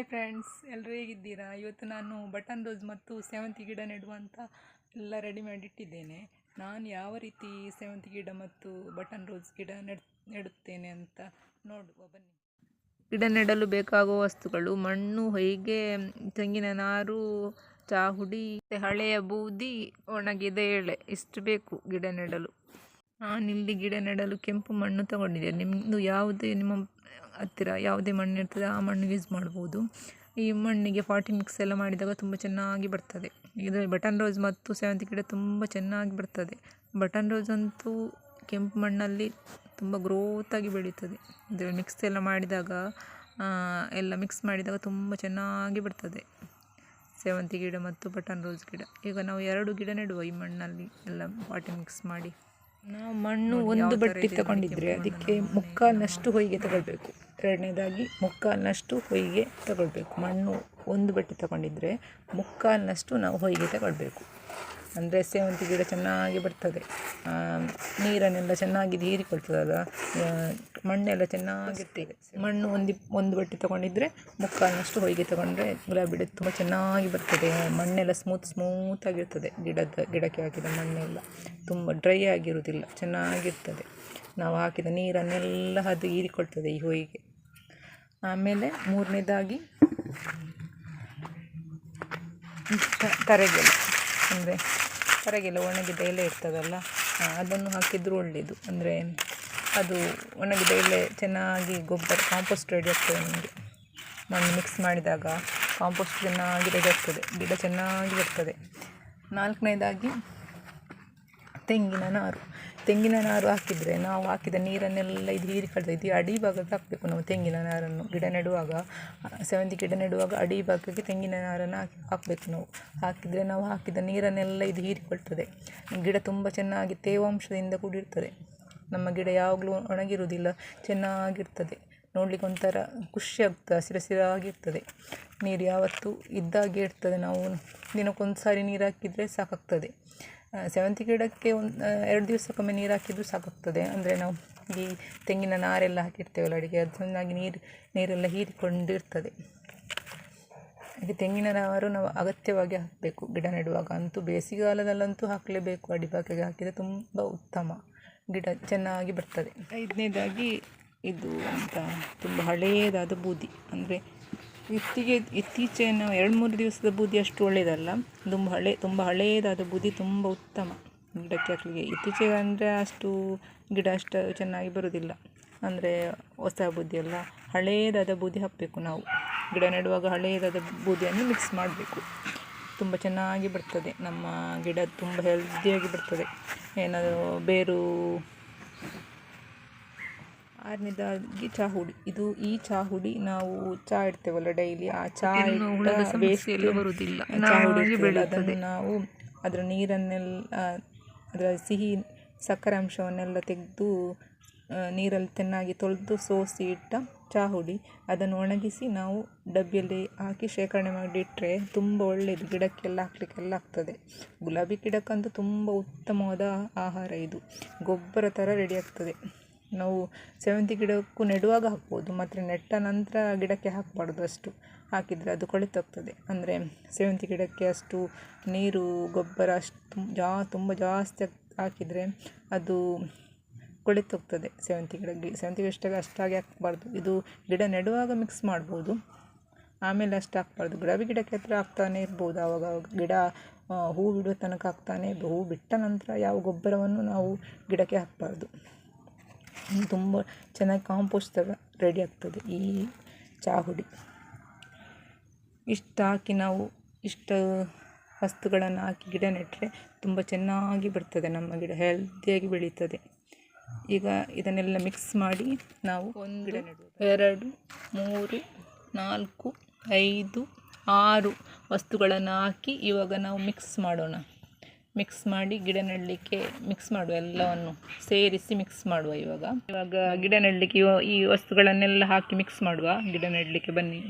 Hi friends ಎಲ್ಲರೂ ಹೇಗಿದ್ದೀರಾ? ಇವತ್ತು ನಾನು ಬಟನ್ ರೋಸ್ ಮತ್ತು ಸೇವಂತಿ ಗಿಡ ನೆಡುವಂತ ಎಲ್ಲ ರೆಡಿ ಮಾಡಿಟ್ಟಿದ್ದೇನೆ. ನಾನು ಯಾವ ರೀತಿ ಸೇವಂತಿ ಗಿಡ ಮತ್ತು ಬಟನ್ ರೋಸ್ ಗಿಡ ನೆಡ್, ನೆಡುತ್ತೇನೆ ಅಂತ ನೋಡುವ, ಬನ್ನಿ. ಗಿಡ ನೆಡಲು ಬೇಕಾಗುವ ವಸ್ತುಗಳು, ಮಣ್ಣು, ಹೊಯ್ಗೆ, ತೆಂಗಿನ ನಾರು, ಚಾಹುಡಿ ಹಳೆಯ ಬೂದಿ, ಒಣಗಿದ ಎಳೆ, ಇಷ್ಟು ಬೇಕು ಗಿಡ ನೆಡಲು. ನಾನಿಲ್ಲಿ ಗಿಡ ನೆಡಲು ಕೆಂಪು ಮಣ್ಣು ತಗೊಂಡಿದ್ದೇನೆ. ನಿಮ್ಮದು ಯಾವುದೇ, ನಿಮ್ಮ ಹತ್ತಿರ ಯಾವುದೇ ಮಣ್ಣು ಇರ್ತದೆ, ಆ ಮಣ್ಣು ಯೂಸ್ ಮಾಡ್ಬೋದು. ಈ ಮಣ್ಣಿಗೆ ಫಾರ್ಟಿ ಮಿಕ್ಸ್ ಎಲ್ಲ ಮಾಡಿದಾಗ ತುಂಬ ಚೆನ್ನಾಗಿ ಬರ್ತದೆ. ಇದು ಬಟನ್ ರೋಸ್ ಮತ್ತು ಸೇವಂತಿ ಗಿಡ ತುಂಬ ಚೆನ್ನಾಗಿ ಬರ್ತದೆ. ಬಟನ್ ರೋಸ್ ಅಂತೂ ಕೆಂಪು ಮಣ್ಣಲ್ಲಿ ತುಂಬ ಗ್ರೋತಾಗಿ ಬೆಳೀತದೆ. ಇದರಲ್ಲಿ ಮಿಕ್ಸ್ ಎಲ್ಲ ಮಾಡಿದಾಗ ಎಲ್ಲ ಮಿಕ್ಸ್ ಮಾಡಿದಾಗ ತುಂಬ ಚೆನ್ನಾಗಿ ಬರ್ತದೆ. ಸೇವಂತಿ ಗಿಡ ಮತ್ತು ಬಟನ್ ರೋಸ್ ಗಿಡ. ಈಗ ನಾವು ಎರಡು ಗಿಡ ನೆಡುವ ಈ ಮಣ್ಣಲ್ಲಿ ಎಲ್ಲ ಪಾಟಿ ಮಿಕ್ಸ್ ಮಾಡಿ. ನಾವು ಮಣ್ಣು ಒಂದು ಬಟ್ಟಿ ತಗೊಂಡಿದ್ರೆ ಅದಕ್ಕೆ ಮುಕ್ಕಾಲಿನಷ್ಟು ಹೊಯ್ಗೆ ತಗೊಳ್ಬೇಕು. ಎರಡನೇದಾಗಿ ಮುಕ್ಕಾಲಿನಷ್ಟು ಹೊಯ್ಗೆ ತಗೊಳ್ಬೇಕು. ಮಣ್ಣು ಒಂದು ಬಟ್ಟಿ ತಗೊಂಡಿದ್ರೆ ಮುಕ್ಕಾಲಿನಷ್ಟು ನಾವು ಹೊಯ್ಗೆ ತಗೊಳ್ಬೇಕು. ಅಂದರೆ ಸೇವಂತಿ ಗಿಡ ಚೆನ್ನಾಗಿ ಬರ್ತದೆ. ನೀರನ್ನೆಲ್ಲ ಚೆನ್ನಾಗಿ ಹೀರಿಕೊಳ್ತದಲ್ಲ ಮಣ್ಣೆಲ್ಲ ಚೆನ್ನಾಗಿರ್ತದೆ ಮಣ್ಣು ಒಂದು ಒಂದು ಬಟ್ಟೆ ತಗೊಂಡಿದ್ರೆ ಮುಕ್ಕಾಲಿನಷ್ಟು ಹೊಯ್ಗೆ ತೊಗೊಂಡ್ರೆ ಗುಲಾಬಿ ಗಿಡ ತುಂಬ ಚೆನ್ನಾಗಿ ಬರ್ತದೆ. ಮಣ್ಣೆಲ್ಲ ಸ್ಮೂತ್ ಸ್ಮೂತ್ ಆಗಿರ್ತದೆ ಗಿಡದ, ಗಿಡಕ್ಕೆ ಹಾಕಿದ ಮಣ್ಣೆಲ್ಲ. ತುಂಬ ಡ್ರೈ ಆಗಿರುವುದಿಲ್ಲ, ಚೆನ್ನಾಗಿರ್ತದೆ. ನಾವು ಹಾಕಿದ ನೀರನ್ನೆಲ್ಲ ಅದು ಹೀರಿಕೊಳ್ತದೆ ಈ ಹೊಯ್ಗೆ. ಆಮೇಲೆ ಮೂರನೇದಾಗಿ ತರಗೆಲೆ ಅಂದರೆ ಹೊರಗೆಲ್ಲ ಒಣಗಿದ ಎಲೆ ಇರ್ತದಲ್ಲ ಅದನ್ನು ಹಾಕಿದರೂ ಒಳ್ಳೆಯದು ಅಂದರೆ ಅದು ಒಣಗಿದ ಎಲೆ ಚೆನ್ನಾಗಿ ಗೊಬ್ಬರ ಕಾಂಪೋಸ್ಟ್ ರೆಡಿ ಆಗ್ತದೆ ನಮಗೆ. ಮಣ್ಣು ಮಿಕ್ಸ್ ಮಾಡಿದಾಗ ಕಾಂಪೋಸ್ಟ್ ಚೆನ್ನಾಗಿ ರೆಡಿ ಆಗ್ತದೆ, ಗಿಡ ಚೆನ್ನಾಗಿ ಬರ್ತದೆ. ನಾಲ್ಕನೇದಾಗಿ ತೆಂಗಿನ ನಾರು. ತೆಂಗಿನ ನಾರು ಹಾಕಿದರೆ ನಾವು ಹಾಕಿದ ನೀರನ್ನೆಲ್ಲ ಇದು ಹೀರಿಕೊಳ್ತದೆ ಇದು ಅಡಿ ಭಾಗಕ್ಕೆ ಹಾಕಬೇಕು ನಾವು ತೆಂಗಿನ ನಾರನ್ನು. ಗಿಡ ನೆಡುವಾಗ, ಸೇವಂತಿ ಗಿಡ ನೆಡುವಾಗ ಅಡಿ ಭಾಗಕ್ಕೆ ತೆಂಗಿನ ನಾರನ್ನು ಹಾಕಿ, ಹಾಕಬೇಕು ನಾವು. ಹಾಕಿದರೆ ನಾವು ಹಾಕಿದ ನೀರನ್ನೆಲ್ಲ ಇದು ಹೀರಿಕೊಳ್ತದೆ ಗಿಡ ತುಂಬ ಚೆನ್ನಾಗಿ ತೇವಾಂಶದಿಂದ ಕೂಡಿರ್ತದೆ. ನಮ್ಮ ಗಿಡ ಯಾವಾಗಲೂ ಒಣಗಿರುವುದಿಲ್ಲ, ಚೆನ್ನಾಗಿರ್ತದೆ. ನೋಡಲಿಕ್ಕೆ ಒಂಥರ ಖುಷಿ ಆಗ್ತದೆ ಹಸಿರಸಿರಾಗಿರ್ತದೆ ನೀರು ಯಾವತ್ತೂ ಇದ್ದಾಗೆ ಇರ್ತದೆ. ನಾವು ದಿನಕ್ಕೊಂದು ಸಾರಿ ನೀರು ಹಾಕಿದರೆ ಸಾಕಾಗ್ತದೆ. ಸೇವಂತಿ ಗಿಡಕ್ಕೆ ಒಂದು ಎರಡು ದಿವಸಕ್ಕೊಮ್ಮೆ ನೀರು ಹಾಕಿದರೂ ಸಾಕಾಗ್ತದೆ. ಅಂದರೆ ನಾವು ಈ ತೆಂಗಿನ ನಾರೆಲ್ಲ ಹಾಕಿರ್ತೇವಲ್ಲ ಅಡಿಗೆ, ಅದು ಚೆನ್ನಾಗಿ ನೀರು, ನೀರೆಲ್ಲ ಹೀರಿಕೊಂಡಿರ್ತದೆ. ಹಾಗೆ ತೆಂಗಿನ ನಾರು ನಾವು ಅಗತ್ಯವಾಗಿ ಹಾಕಬೇಕು. ಗಿಡ ನೆಡುವಾಗ ಅಂತೂ, ಬೇಸಿಗೆಗಾಲದಲ್ಲಂತೂ ಹಾಕಲೇಬೇಕು. ಅಡಿಬಾಕೆಗೆ ಹಾಕಿದರೆ ತುಂಬ ಉತ್ತಮ ಗಿಡ ಚೆನ್ನಾಗಿ ಬರ್ತದೆ. ಐದನೇದಾಗಿ ಇದು ಅಂತ, ತುಂಬ ಹಳೆಯದಾದ ಬೂದಿ. ಅಂದರೆ ಇತ್ತೀಗೆ ನಾವು ಎರಡು ಮೂರು ದಿವಸದ ಬೂದಿ ಅಷ್ಟು ಒಳ್ಳೆಯದಲ್ಲ. ತುಂಬ ಹಳೆ, ತುಂಬ ಹಳೆಯದಾದ ಬೂದಿ ತುಂಬ ಉತ್ತಮ ಗಿಡಕ್ಕೆ ಹಾಕಲಿಕ್ಕೆ ಇತ್ತೀಚೆಗೆ ಅಂದರೆ ಅಷ್ಟು ಗಿಡ ಅಷ್ಟು ಚೆನ್ನಾಗಿ ಬರುವುದಿಲ್ಲ ಅಂದರೆ ಹೊಸ ಬೂದಿ ಎಲ್ಲ ಹಳೆಯದಾದ ಬೂದಿ ಹಾಕಬೇಕು ನಾವು. ಗಿಡ ನೆಡುವಾಗ ಹಳೆಯದಾದ ಬೂದಿಯನ್ನು ಮಿಕ್ಸ್ ಮಾಡಬೇಕು. ತುಂಬ ಚೆನ್ನಾಗಿ ಬರ್ತದೆ. ನಮ್ಮ ಗಿಡ ತುಂಬ ಹೆಲ್ದಿಯಾಗಿ ಬರ್ತದೆ. ಏನಾದರೂ ಬೇರು ಆರನೇದಾಗಿ ಚಹಾ ಹುಡಿ. ಇದು ಈ ಚಹಾ ಹುಡಿ ನಾವು ಚಹಾ ಇಡ್ತೇವಲ್ಲ ಡೈಲಿ. ಆ ಚಹಾ ಬರುವುದಿಲ್ಲ. ಅದನ್ನು ನಾವು ಅದರ ನೀರನ್ನೆಲ್ಲ ಅದರ ಸಿಹಿ ಸಕ್ಕರೆ ಅಂಶವನ್ನೆಲ್ಲ ತೆಗೆದು ನೀರಲ್ಲಿ ಚೆನ್ನಾಗಿ ತೊಳೆದು ಸೋಸಿ ಇಟ್ಟ ಚಹಾ ಹುಡಿ. ಅದನ್ನು ಒಣಗಿಸಿ ನಾವು ಡಬ್ಬಿಯಲ್ಲಿ ಹಾಕಿ ಶೇಖರಣೆ ಮಾಡಿಟ್ಟರೆ ತುಂಬ ಒಳ್ಳೆಯದು ಗಿಡಕ್ಕೆಲ್ಲ ಹಾಕ್ಲಿಕ್ಕೆಲ್ಲ ಆಗ್ತದೆ. ಗುಲಾಬಿ ಗಿಡಕ್ಕಂತೂ ತುಂಬ ಉತ್ತಮವಾದ ಆಹಾರ ಇದು. ಗೊಬ್ಬರ ಥರ ರೆಡಿ ಆಗ್ತದೆ. ನಾವು ಸೇವಂತಿ ಗಿಡಕ್ಕೂ ನೆಡುವಾಗ ಹಾಕ್ಬೋದು, ಮಾತ್ರ ನೆಟ್ಟ ನಂತರ ಗಿಡಕ್ಕೆ ಹಾಕಬಾರ್ದು ಅಷ್ಟು. ಹಾಕಿದರೆ ಅದು ಕೊಳೆತೋಗ್ತದೆ. ಅಂದರೆ ಸೇವಂತಿ ಗಿಡಕ್ಕೆ ಅಷ್ಟು ನೀರು, ಗೊಬ್ಬರ ಅಷ್ಟು ಜಾ, ತುಂಬ ಜಾಸ್ತಿ ಹಾಕಿದರೆ ಅದು ಕೊಳೆತೋಗ್ತದೆ ಸೇವಂತಿ ಗಿಡಕ್ಕೆ. ಸೇವಂತಿ ಗಿಡ ಅಷ್ಟಾಗಿ ಹಾಕಬಾರ್ದು. ಇದು ಗಿಡ ನೆಡುವಾಗ ಮಿಕ್ಸ್ ಮಾಡ್ಬೋದು. ಆಮೇಲೆ ಅಷ್ಟು ಹಾಕ್ಬಾರ್ದು. ಗುಲಾಬಿ ಗಿಡಕ್ಕೆ ಹತ್ರ ಹಾಕ್ತಾನೆ ಇರ್ಬೋದು. ಆವಾಗ ಗಿಡ ಹೂ ಬಿಡುವ ತನಕ ಹಾಕ್ತಾನೆ ಇರ್ಬೋದು. ಹೂ ಬಿಟ್ಟ ನಂತರ ಯಾವ ಗೊಬ್ಬರವನ್ನು ನಾವು ಗಿಡಕ್ಕೆ ಹಾಕಬಾರ್ದು. ತುಂಬ ಚೆನ್ನಾಗಿ ಕಾಂಪೋಸ್ಟ್ ಥರ ರೆಡಿ ಆಗ್ತದೆ ಈ ಚಾಹುಡಿ ಇಷ್ಟು ಹಾಕಿ ನಾವು ಇಷ್ಟು ವಸ್ತುಗಳನ್ನು ಹಾಕಿ ಗಿಡ ನೆಟ್ಟರೆ ತುಂಬ ಚೆನ್ನಾಗಿ ಬರ್ತದೆ ನಮ್ಮ ಗಿಡ ಹೆಲ್ದಿಯಾಗಿ ಬೆಳೀತದೆ. ಈಗ ಇದನ್ನೆಲ್ಲ ಮಿಕ್ಸ್ ಮಾಡಿ ನಾವು ಒಂದು ಗಿಡ ನೆಡುವುದು ಎರಡು ಮೂರು ನಾಲ್ಕು ಐದು ಆರು ವಸ್ತುಗಳನ್ನು ಹಾಕಿ ಇವಾಗ ನಾವು ಮಿಕ್ಸ್ ಮಾಡೋಣ. ಮಿಕ್ಸ್ ಮಾಡಿ ಗಿಡ ನೆಡಲಿಕ್ಕೆ ಮಿಕ್ಸ್ ಮಾಡುವ ಎಲ್ಲವನ್ನು ಸೇರಿಸಿ ಮಿಕ್ಸ್ ಮಾಡುವ ಇವಾಗ. ಇವಾಗ ಗಿಡ ನೆಡಲಿಕ್ಕೆ ಈ ವಸ್ತುಗಳನ್ನೆಲ್ಲ ಹಾಕಿ ಮಿಕ್ಸ್ ಮಾಡುವ. ಗಿಡ ನೆಡಲಿಕ್ಕೆ ಬನ್ನಿ.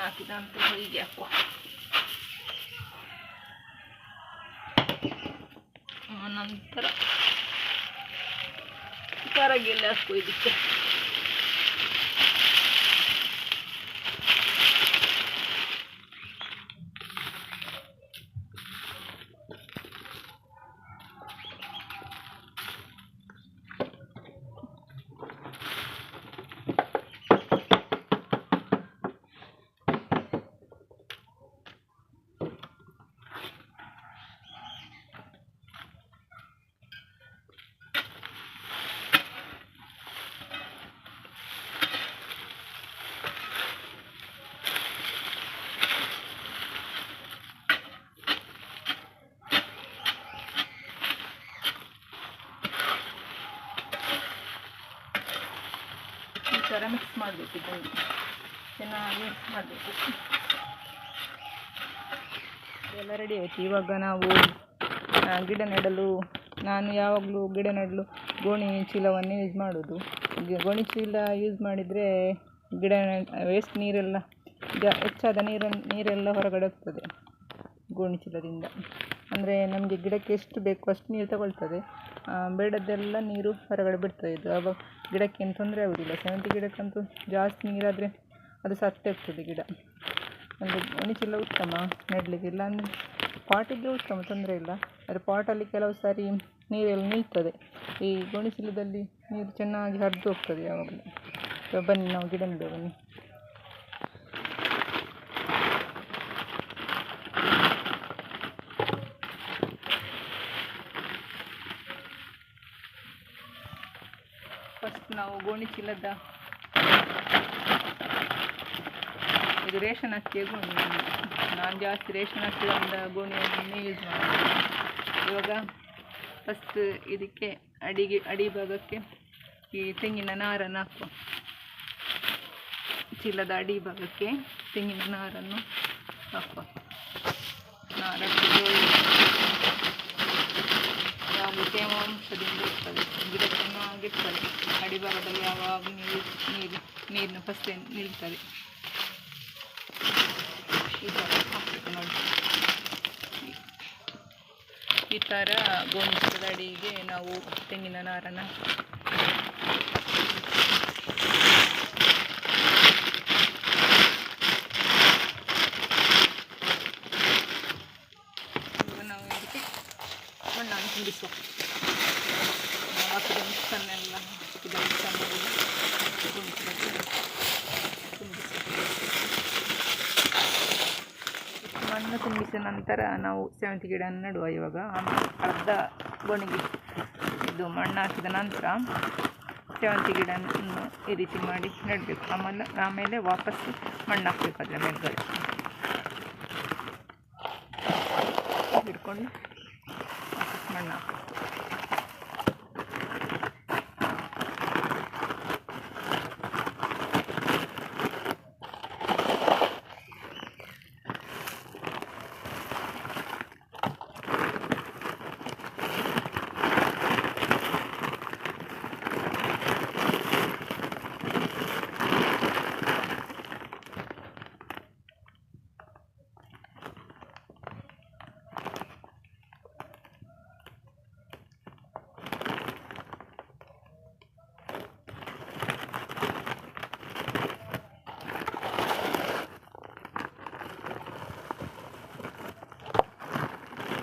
ಹಾಕಿದ ನಂತರ ಹೀಗೆ ಹಾಕುವ. ಆ ನಂತರ ತರಗೆಲ್ಲ ಹಾಕುವ ಮಾಡಬೇಕು ಇದನ್ನು. ಚೆನ್ನಾಗಿ ಮಾಡಬೇಕು. ಎಲ್ಲ ರೆಡಿ ಆಯಿತು. ಇವಾಗ ನಾವು ಗಿಡ ನೆಡಲು, ನಾನು ಯಾವಾಗಲೂ ಗಿಡ ನೆಡಲು ಗೋಣಿ ಚೀಲವನ್ನೇ ಯೂಸ್ ಮಾಡೋದು. ಗೋಣಿ ಚೀಲ ಯೂಸ್ ಮಾಡಿದರೆ ಗಿಡ ವೇಸ್ಟ್ ನೀರೆಲ್ಲ ಹೆಚ್ಚಾದ ನೀರನ್ನು ನೀರೆಲ್ಲ ಹೊರಗಡೆ ಹೋಗ್ತದೆ ಗೋಣಿ ಚೀಲದಿಂದ. ಅಂದರೆ ನಮಗೆ ಗಿಡಕ್ಕೆ ಎಷ್ಟು ಬೇಕು ಅಷ್ಟು ನೀರು ತಗೊಳ್ತದೆ. ಬೇಡದ್ದೆಲ್ಲ ನೀರು ಹೊರಗಡೆ ಬಿಡ್ತದೆ ಇದು ಆವಾಗ ಗಿಡಕ್ಕೆ ಏನು ತೊಂದರೆ ಆಗೋದಿಲ್ಲ. ಸೇವಂತಿ ಗಿಡಕ್ಕಂತೂ ಜಾಸ್ತಿ ನೀರಾದರೆ ಅದು ಸತ್ತೇ ಗಿಡ. ಗೋಣಿ ಚೀಲ ಉತ್ತಮ, ನೆಡಲಿಕ್ಕೆ ಇಲ್ಲಾಂದರೆ ಪಾಟಿಗೆ ಉತ್ತಮ, ತೊಂದರೆ ಇಲ್ಲ. ಆದರೆ ಪಾಟಲ್ಲಿ ಕೆಲವು ಸಾರಿ ನೀರೆಲ್ಲ ನಿಲ್ತದೆ. ಈ ಗೋಣಿಚೀಲದಲ್ಲಿ ನೀರು ಚೆನ್ನಾಗಿ ಹರಿದು ಹೋಗ್ತದೆ ಯಾವಾಗಲೂ. ಬನ್ನಿ, ನಾವು ಗಿಡ ನೆಡುವ ಬನ್ನಿ ಫಸ್ಟ್ ನಾವು ಗೋಣಿ ಚೀಲದ ಇದು ರೇಷನ್ ಅಕ್ಕಿ ಗೋಣಿ. ನಾನು ಜಾಸ್ತಿ ರೇಷನ್ ಅಕ್ಕಿಯಿಂದ ಗೋಣಿಯನ್ನೇ ಯೂಸ್ ಮಾಡಿದ್ದೀನಿ ಇವಾಗ ಫಸ್ಟ್ ಇದಕ್ಕೆ ಅಡಿಗೆ, ಅಡಿ ಭಾಗಕ್ಕೆ ಈ ತೆಂಗಿನ ನಾರನ್ನು ಹಾಕುವ ಚೀಲದ ಅಡಿ ಭಾಗಕ್ಕೆ ತೆಂಗಿನ ನಾರನ್ನು ಹಾಕುವ ನಾರು ತೇವಾಂಶದಿಂದ ಇರ್ತದೆ ಗಿಡ ಚೆನ್ನಾಗಿರ್ತದೆ ಅಡಿಭಾಗದಲ್ಲಿ ಯಾವಾಗ ನೀರು ನೀರು, ನೀರಿನ ಫಸ್ಟ್ ನಿಲ್ತದೆ ಈ ಥರ ಹಾಕಬೇಕು ನೋಡಿ. ಈ ಥರ ಗೋಣಿಚೀಲದ ಅಡಿಗೆ ನಾವು ತೆಂಗಿನ ನಾರನ್ನು ಇವಾಗ ನಾವು ಇದಕ್ಕೆ ಮಣ್ಣನ್ನು ತುಂಬಿಸುವ. ಮಿಕ್ಸನ್ನೆಲ್ಲ ಮಣ್ಣು ತುಂಬಿಸಿದ ನಂತರ ನಾವು ಸೇವಂತಿ ಗಿಡ ನೆಡುವ ಇವಾಗ. ಅರ್ಧ ಗೊಣಿಗೆ. ಇದು ಮಣ್ಣು ಹಾಕಿದ ನಂತರ ಸೇವಂತಿ ಗಿಡವನ್ನು ಈ ರೀತಿ ಮಾಡಿ ನೆಡಬೇಕು. ಆಮೇಲೆ ಆಮೇಲೆ ವಾಪಸ್ಸು ಮಣ್ಣು ಹಾಕಬೇಕು ಅದರ ಮೇಲ್ಗಡೆ. ಹಿಡ್ಕೊಂಡು ವಾಪಸ್ ಮಣ್ಣು ಹಾಕಬೇಕು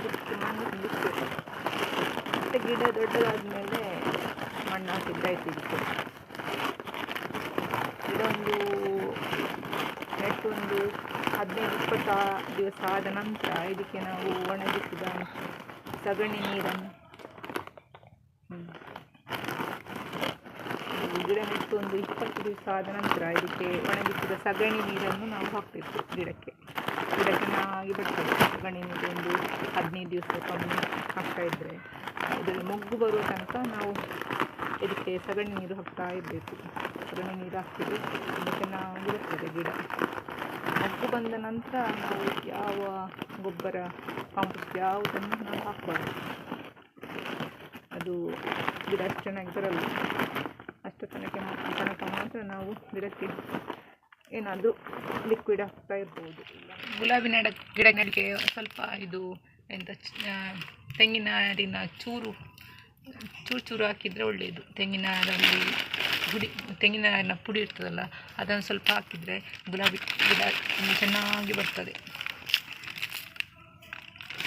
ಇಷ್ಟು ಮಣ್ಣು ತುಂಬಿಸ್ಬೇಕು ಮತ್ತು ಗಿಡ ದೊಡ್ಡದಾದ್ಮೇಲೆ ಮಣ್ಣು ಹಾಕಿದ್ರೆ ಆಯ್ತು ಇದೊಂದು ನೆಟ್ಟೊಂದು ಹದಿನೈದು, ಇಪ್ಪತ್ತು ದಿವಸ ಆದ ನಂತರ ಇದಕ್ಕೆ ನಾವು ಒಣಗಿಸಿದ ಸಗಣಿ ನೀರನ್ನು ಗಿಡ ನೆಟ್ಟು ಒಂದು ಇಪ್ಪತ್ತು ದಿವಸ ಆದ ನಂತರ ಇದಕ್ಕೆ ಒಣಗಿಸಿದ ಸಗಣಿ ನೀರನ್ನು ನಾವು ಹಾಕ್ತಿತ್ತು ಗಿಡಕ್ಕೆ. ಗಿಡ ಚೆನ್ನಾಗಿ ಬರ್ತದೆ. ಸಗಣಿ ನೀರು ಒಂದು ಹದಿನೈದು ದಿವಸಕ್ಕೊಮ್ಮೆ ಹಾಕ್ತಾ ಇದ್ದರೆ ಇದರಲ್ಲಿ ಮೊಗ್ಗು ಬರುವ ತನಕ ನಾವು ಇದಕ್ಕೆ ಸಗಣಿ ನೀರು ಹಾಕ್ತಾ ಇರಬೇಕು. ಸಗಣಿ ನೀರು ಹಾಕ್ತೀವಿ. ತುಂಬ ಚೆನ್ನಾಗಿ ಗಿಡ. ಮೊಗ್ಗು ಬಂದ ನಂತರ ನಾವು ಯಾವ ಗೊಬ್ಬರ ಕಾಂಪೋಸ್ಟ್ ಯಾವುದನ್ನು ನಾವು ಹಾಕಬಾರ್ದು. ಅದು ಗಿಡ ಅಷ್ಟು ಚೆನ್ನಾಗಿ ಬರಲ್ಲ. ಅಷ್ಟು ತನಕ ತನಕ ಮಾತ್ರ ನಾವು ಗಿಡಕ್ಕೆ ಏನಾದರೂ ಲಿಕ್ವಿಡ್ ಹಾಕ್ತಾ ಇರ್ಬೋದು. ಗುಲಾಬಿ ನಡ ಗಿಡ ನೆಡಕ್ಕೆ ಸ್ವಲ್ಪ ಇದು ಆ, ತೆಂಗಿನ ಹಾರಿನ ಚೂರು ಚೂರು ಚೂರು ಹಾಕಿದರೆ ಒಳ್ಳೆಯದು ತೆಂಗಿನ ನಾರಲ್ಲಿ ಪುಡಿ, ತೆಂಗಿನ ಪುಡಿ ಇರ್ತದಲ್ಲ, ಅದನ್ನು ಸ್ವಲ್ಪ ಹಾಕಿದರೆ ಗುಲಾಬಿ ಗಿಡ ಚೆನ್ನಾಗಿ ಬರ್ತದೆ.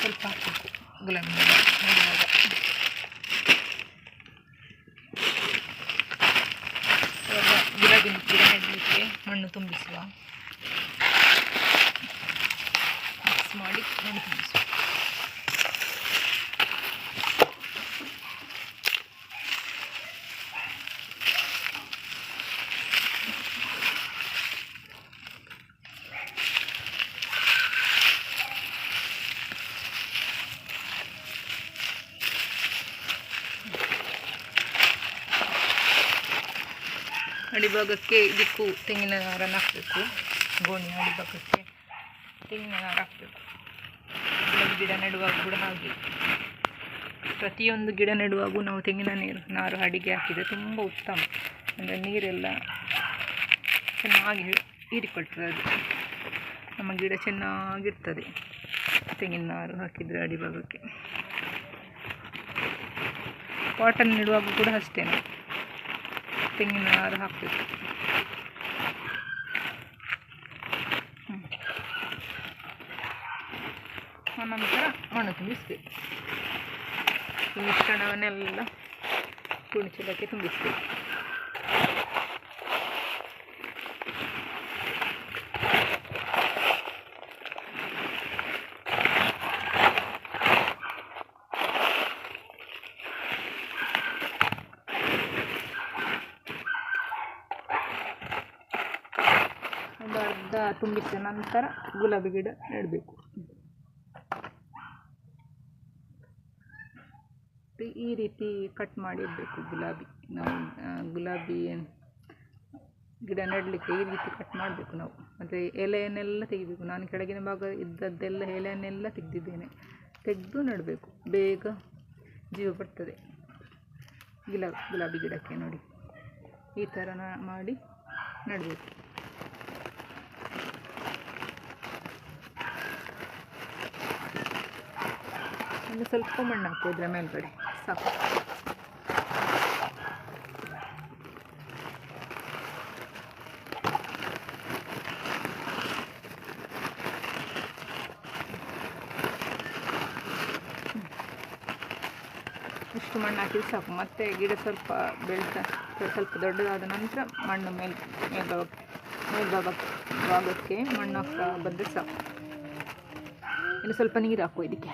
ಸ್ವಲ್ಪ ಹಾಕಬೇಕು ಗುಲಾಬಿ ಗಿಡ ನೆಡಲಿಕ್ಕೆ ಮಣ್ಣು ತುಂಬಿಸುವ. ಮಿಕ್ಸ್ ಮಾಡಿ ಮಣ್ಣು ತುಂಬಿಸುವ. ಅಡಿಭಾಗಕ್ಕೆ ಇದಕ್ಕೂ ತೆಂಗಿನ ನಾರನ್ನು ಹಾಕಬೇಕು. ಗೋಣಿ ಅಡಿಭಾಗಕ್ಕೆ ತೆಂಗಿನ ನಾರು ಹಾಕಬೇಕು. ಗಿಡ ನೆಡುವಾಗ ಕೂಡ ಹಾಗೆ. ಪ್ರತಿಯೊಂದು ಗಿಡ ನೆಡುವಾಗೂ ನಾವು ತೆಂಗಿನ ನೀರು, ನಾರು ಅಡಿಗೆ ಹಾಕಿದರೆ ತುಂಬ ಉತ್ತಮ. ಅಂದರೆ ನೀರೆಲ್ಲ ಚೆನ್ನಾಗಿ ಹೀರಿಕೊಳ್ತದೆ ಅದು ನಮ್ಮ ಗಿಡ ಚೆನ್ನಾಗಿರ್ತದೆ. ತೆಂಗಿನ ನಾರು ಹಾಕಿದರೆ ಅಡಿಭಾಗಕ್ಕೆ. ಕಾಟನ್ ನೆಡುವಾಗ ಕೂಡ ಅಷ್ಟೇ ತೆಂಗಿನ ನಾರು ಹಾಕಬೇಕು ಆನಂತರ ಮಣ್ಣು ತುಂಬಿಸ್ಬೇಕು ಈ ಮಿಶ್ರಣವನ್ನೆಲ್ಲ ಕುಣಿ ಚೀಲಕ್ಕೆ ತುಂಬಿಸ್ಬೇಕು ಅರ್ಧ ತುಂಬಿಸಿದ ನಂತರ ಗುಲಾಬಿ ಗಿಡ ನೆಡಬೇಕು. ಈ ರೀತಿ ಕಟ್ ಮಾಡಿರಬೇಕು ಗುಲಾಬಿ. ನಾವು ಗುಲಾಬಿ ಗಿಡ ನೆಡಲಿಕ್ಕೆ ಈ ರೀತಿ ಕಟ್ ಮಾಡಬೇಕು ನಾವು. ಮತ್ತು ಎಲೆಯನ್ನೆಲ್ಲ ತೆಗಿಬೇಕು. ನಾನು ಕೆಳಗಿನ ಭಾಗ ಇದ್ದದ್ದೆಲ್ಲ ಎಲೆಯನ್ನೆಲ್ಲ ತೆಗೆದಿದ್ದೇನೆ. ತೆಗೆದು ನೆಡಬೇಕು. ಬೇಗ ಜೀವ ಬರ್ತದೆ. ಗುಲಾಬಿ ಗುಲಾಬಿ ಗಿಡಕ್ಕೆ ನೋಡಿ. ಈ ಥರ ಮಾಡಿ ನೆಡಬೇಕು. ಇನ್ನು ಸ್ವಲ್ಪ ಮಣ್ಣು ಹಾಕು ಮೇಲ್ಗಡೆ. ಸಾಕು. ಇಷ್ಟು ಮಣ್ಣು ಹಾಕಿದ್ರೆ ಸಾಕು. ಮತ್ತೆ ಗಿಡ ಸ್ವಲ್ಪ ಬೆಳೆಸ ಸ್ವಲ್ಪ ದೊಡ್ಡದಾದ ನಂತರ ಮಣ್ಣು ಮೇಲ್, ಮೇಲ್ಭಾಗ ಮೇಲ್ಭಾಗಕ್ಕೆ ಭಾಗಕ್ಕೆ ಮಣ್ಣು ಹಾಕ್ತಾ ಬಂದರೆ ಸಾಕು. ಇನ್ನು ಸ್ವಲ್ಪ ನೀರು ಹಾಕು ಇದಕ್ಕೆ.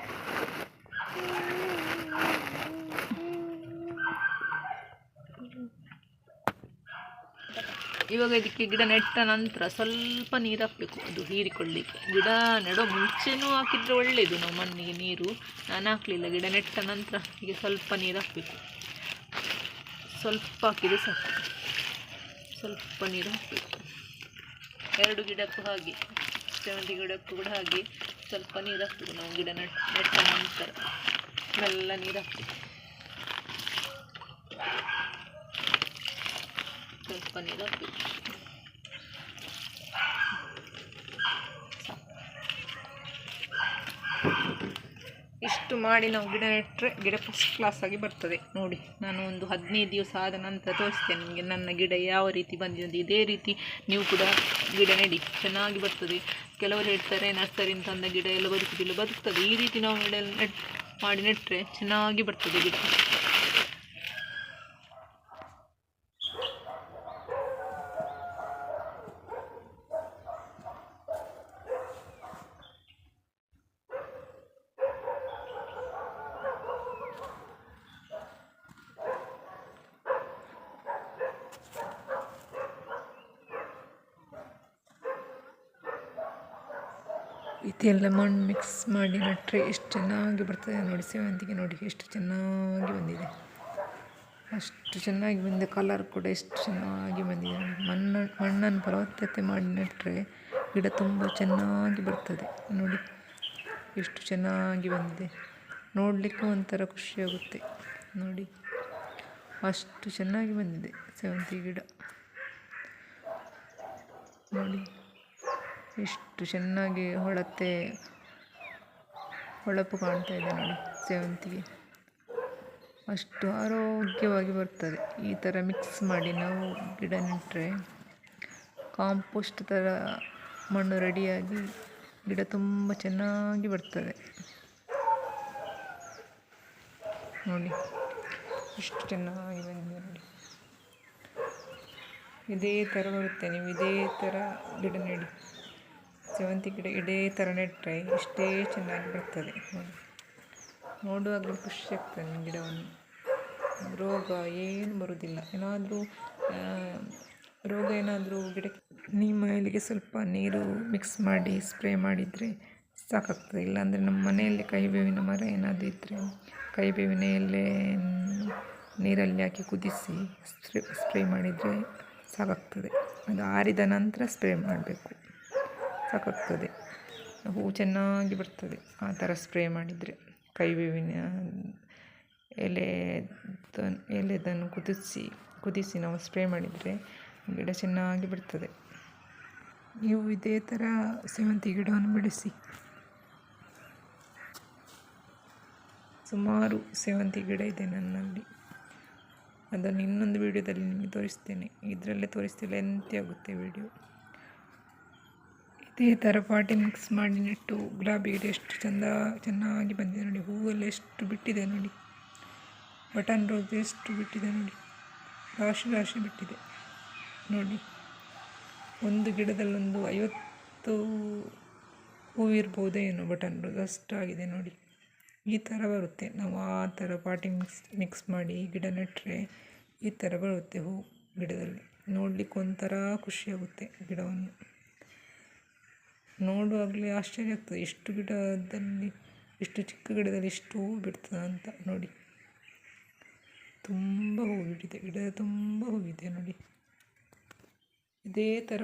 ಇವಾಗ ಇದಕ್ಕೆ ಗಿಡ ನೆಟ್ಟ ನಂತರ ಸ್ವಲ್ಪ ನೀರು ಹಾಕಬೇಕು ಅದು ಹೀರಿಕೊಳ್ಳಿಕ್ಕೆ. ಗಿಡ ನೆಡೋ ಮುಂಚೆನೂ ಹಾಕಿದರೆ ಒಳ್ಳೆಯದು ನಾವು ಮಣ್ಣಿಗೆ ನೀರು ನಾನು ಹಾಕಲಿಲ್ಲ, ಗಿಡ ನೆಟ್ಟ ನಂತರ ಈಗ ಸ್ವಲ್ಪ ನೀರು ಹಾಕಬೇಕು ಸ್ವಲ್ಪ ಹಾಕಿದರೆ ಸಾಕು. ಸ್ವಲ್ಪ ನೀರು ಹಾಕಬೇಕು ಎರಡು ಗಿಡಕ್ಕೂ ಹಾಗೆ ಸೇವಂತಿ ಗಿಡಕ್ಕೂ ಕೂಡ ಹಾಗೆ ಸ್ವಲ್ಪ ನೀರು ಹಾಕಬೇಕು ನಾವು ಗಿಡ ನೆಟ್ ನೆಟ್ಟ ನಂತರ. ಎಲ್ಲ ನೀರು ಹಾಕಬೇಕು ಸ್ವಲ್ಪ ನೀರು ಹಾಕಬೇಕು ಇಷ್ಟು ಮಾಡಿ ನಾವು ಗಿಡ ನೆಟ್ಟರೆ ಗಿಡ ಫಸ್ಟ್ ಕ್ಲಾಸ್ ಆಗಿ ಬರ್ತದೆ. ನೋಡಿ, ನಾನು ಒಂದು ಹದಿನೈದು ದಿವಸ ಆದ ನಂತರ ತೋರಿಸ್ತೇನೆ ನಿಮಗೆ ನನ್ನ ಗಿಡ ಯಾವ ರೀತಿ ಬಂದಿದೆ. ಇದೇ ರೀತಿ ನೀವು ಕೂಡ ಗಿಡ ನೆಡಿ. ಚೆನ್ನಾಗಿ ಬರ್ತದೆ. ಕೆಲವರು ಹೇಳ್ತಾರೆ ನರ್ಸರಿಂದ ತಂದ ಗಿಡ ಎಲ್ಲ ಬದುಕುದಿಲ್ಲ. ಬದುಕ್ತದೆ. ಈ ರೀತಿ ನಾವು ಗಿಡ ನೆಟ್ ಮಾಡಿ ನೆಟ್ಟರೆ ಚೆನ್ನಾಗಿ ಬರ್ತದೆ ಗಿಡ. ಇದೆಲ್ಲ ಮಣ್ಣು ಮಿಕ್ಸ್ ಮಾಡಿ ನೆಟ್ಟರೆ ಎಷ್ಟು ಚೆನ್ನಾಗಿ ಬರ್ತದೆ ನೋಡಿ, ಸೇವಂತಿಗೆ ನೋಡಿ, ಎಷ್ಟು ಚೆನ್ನಾಗಿ ಬಂದಿದೆ. ಅಷ್ಟು ಚೆನ್ನಾಗಿ ಬಂದಿದೆ ಕಲರ್ ಕೂಡ ಎಷ್ಟು ಚೆನ್ನಾಗಿ ಬಂದಿದೆ. ಮಣ್ಣು, ಮಣ್ಣನ್ನು ಫಲವತ್ತತೆ ಮಾಡಿ ನೆಟ್ಟರೆ ಗಿಡ ತುಂಬ ಚೆನ್ನಾಗಿ ಬರ್ತದೆ ನೋಡಿ. ಎಷ್ಟು ಚೆನ್ನಾಗಿ ಬಂದಿದೆ. ನೋಡಲಿಕ್ಕೂ ಒಂಥರ ಖುಷಿಯಾಗುತ್ತೆ ನೋಡಿ. ಅಷ್ಟು ಚೆನ್ನಾಗಿ ಬಂದಿದೆ ಸೇವಂತಿ ಗಿಡ. ನೋಡಿ. ಎಷ್ಟು ಚೆನ್ನಾಗಿ ಹೊಳತೆ, ಹೊಳಪು ಕಾಣ್ತಾ ಇದೆ ನೋಡಿ, ಸೇವಂತಿಗೆ. ಅಷ್ಟು ಆರೋಗ್ಯವಾಗಿ ಬರ್ತದೆ. ಈ ಥರ ಮಿಕ್ಸ್ ಮಾಡಿ ನಾವು ಗಿಡ ನೆಟ್ಟರೆ ಕಾಂಪೋಸ್ಟ್ ಥರ ಮಣ್ಣು ರೆಡಿಯಾಗಿ ಗಿಡ ತುಂಬ ಚೆನ್ನಾಗಿ ಬರ್ತದೆ. ನೋಡಿ, ಎಷ್ಟು ಚೆನ್ನಾಗಿ ಬಂದಿದೆ ನೋಡಿ. ಇದೇ ಥರ ಬರುತ್ತೆ, ನೀವು ಇದೇ ಥರ ಗಿಡ ನೆಡಿ. ಸೇವಂತಿ ಗಿಡ ಇದೇ ಥರ ನೆಟ್ಟರೆ ಇಷ್ಟೇ ಚೆನ್ನಾಗಿ ಬರ್ತದೆ. ನೋಡಿ. ನೋಡುವಾಗಲೂ ಖುಷಿ ಆಗ್ತದೆ ಗಿಡವನ್ನು. ರೋಗ ಏನು ಬರೋದಿಲ್ಲ ಏನಾದರೂ ರೋಗ ಏನಾದರೂ ಗಿಡಕ್ಕೆ ನಿಮ್ಮ ಎಲೆಗೆ ಸ್ವಲ್ಪ ನೀರು ಮಿಕ್ಸ್ ಮಾಡಿ ಸ್ಪ್ರೇ ಮಾಡಿದರೆ ಸಾಕಾಗ್ತದೆ. ಇಲ್ಲಾಂದರೆ ನಮ್ಮ ಮನೆಯಲ್ಲಿ ಕಹಿಬೇವಿನ ಮರ ಏನಾದರೂ ಇದ್ದರೆ ಕಹಿಬೇವಿನ ಎಲೆ ನೀರಲ್ಲಿ ಹಾಕಿ ಕುದಿಸಿ, ಸ್ಪ್ರೇ ಸ್ಪ್ರೇ ಮಾಡಿದರೆ ಸಾಕಾಗ್ತದೆ. ಅದು ಆರಿದ ನಂತರ ಸ್ಪ್ರೇ ಮಾಡಬೇಕು. ಸಾಕಾಗ್ತದೆ. ಹೂವು ಚೆನ್ನಾಗಿ ಬರ್ತದೆ. ಆ ಥರ ಸ್ಪ್ರೇ ಮಾಡಿದರೆ. ಕಹಿಬೇವಿನ ಎಲೆ ಎಲೆದನ್ನು ಕುದಿಸಿ ಕುದಿಸಿ ನಾವು ಸ್ಪ್ರೇ ಮಾಡಿದರೆ ಗಿಡ ಚೆನ್ನಾಗಿ ಬಿಡ್ತದೆ ನೀವು ಇದೇ ಥರ ಸೇವಂತಿ ಗಿಡವನ್ನು ಬೆಳೆಸಿ. ಸುಮಾರು ಸೇವಂತಿ ಗಿಡ ಇದೆ ನನ್ನಲ್ಲಿ. ಅದನ್ನು ಇನ್ನೊಂದು ವಿಡಿಯೋದಲ್ಲಿ ನಿಮಗೆ ತೋರಿಸ್ತೇನೆ. ಇದರಲ್ಲೇ ತೋರಿಸ್ತಿಲ್ಲ ಎಂತೆ ಆಗುತ್ತೆ ವಿಡಿಯೋ. ಇದೇ ಥರ ಪಾಟಿ ಮಿಕ್ಸ್ ಮಾಡಿ ನೆಟ್ಟು ಗುಲಾಬಿ ಗಿಡ ಎಷ್ಟು ಚೆಂದ, ಚೆನ್ನಾಗಿ ಬಂದಿದೆ ನೋಡಿ. ಹೂವೆಲ್ಲ ಎಷ್ಟು ಬಿಟ್ಟಿದೆ ನೋಡಿ. ಬಟನ್ ರೋಸ್ ಎಷ್ಟು ಬಿಟ್ಟಿದೆ ನೋಡಿ. ರಾಶಿ ರಾಶಿ ಬಿಟ್ಟಿದೆ ನೋಡಿ. ಒಂದು ಗಿಡದಲ್ಲೊಂದು ಐವತ್ತು ಹೂವಿರ್ಬೋದೇ ಏನೋ ಬಟನ್ ರೋಸ್ ಅಷ್ಟಾಗಿದೆ ನೋಡಿ. ಈ ಥರ ಬರುತ್ತೆ. ನಾವು ಆ ಥರ ಪಾಟಿ ಮಿಕ್ಸ್ ಮಿಕ್ಸ್ ಮಾಡಿ ಗಿಡ ನೆಟ್ಟರೆ ಈ ಥರ ಬರುತ್ತೆ ಹೂ ಗಿಡದಲ್ಲಿ. ನೋಡಲಿಕ್ಕೆ ಒಂಥರ ಖುಷಿಯಾಗುತ್ತೆ ಗಿಡವನ್ನು. ನೋಡುವಾಗಲೇ ಆಶ್ಚರ್ಯ ಆಗ್ತದೆ. ಎಷ್ಟು ಗಿಡದಲ್ಲಿ, ಎಷ್ಟು ಚಿಕ್ಕ ಗಿಡದಲ್ಲಿ ಎಷ್ಟು ಹೂ ಬಿಡ್ತದೆ ಅಂತ ನೋಡಿ. ತುಂಬ ಹೂ ಬಿಟ್ಟಿದೆ. ಗಿಡ ತುಂಬ ಹೂವಿದೆ ನೋಡಿ. ಇದೇ ಥರ